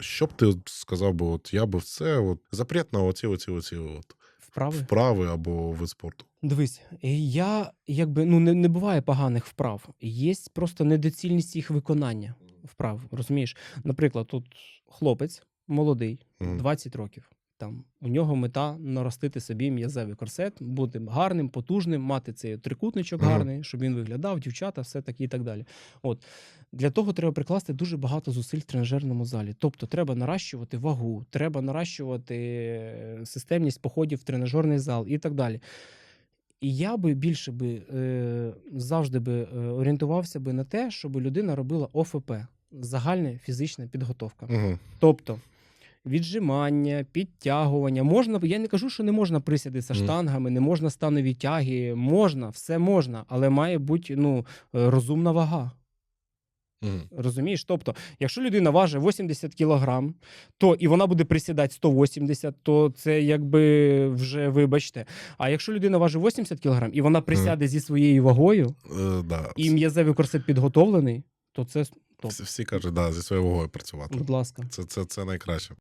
Що б ти сказав би, от я би в це, от запрет на оці, оці, оці от Вправи. вправи або вид спорту. Дивись, я якби ну не, не буває поганих вправ. Є просто недоцільність їх виконання вправ. Розумієш? Наприклад, тут хлопець молодий, Мгм. 20 років. Там у нього мета наростити собі м'язевий корсет, бути гарним, потужним, мати цей трикутничок Мгм. гарний, щоб він виглядав, дівчата, все таке і так далі. От для того треба прикласти дуже багато зусиль в тренажерному залі. Тобто, треба наращувати вагу, треба наращувати е, системність походів в тренажерний зал і так далі. І я би більше би е, завжди би е, орієнтувався би на те, щоб людина робила ОФП загальна фізична підготовка. Угу. Тобто віджимання, підтягування. Можна, я не кажу, що не можна присяди за штангами, не можна станові тяги. Можна, все можна, але має бути ну, е, розумна вага. Угу. Розумієш? Тобто, якщо людина важить 80 кілограм, то і вона буде присідати 180, то це якби вже вибачте. А якщо людина важить 80 кілограм і вона присяде зі своєю вагою, Е, да. і м'язевий корсет підготовлений, то це топ. Всі, всі кажуть, да, зі своєю вагою працювати. Будь ласка. Це, це, це найкраще.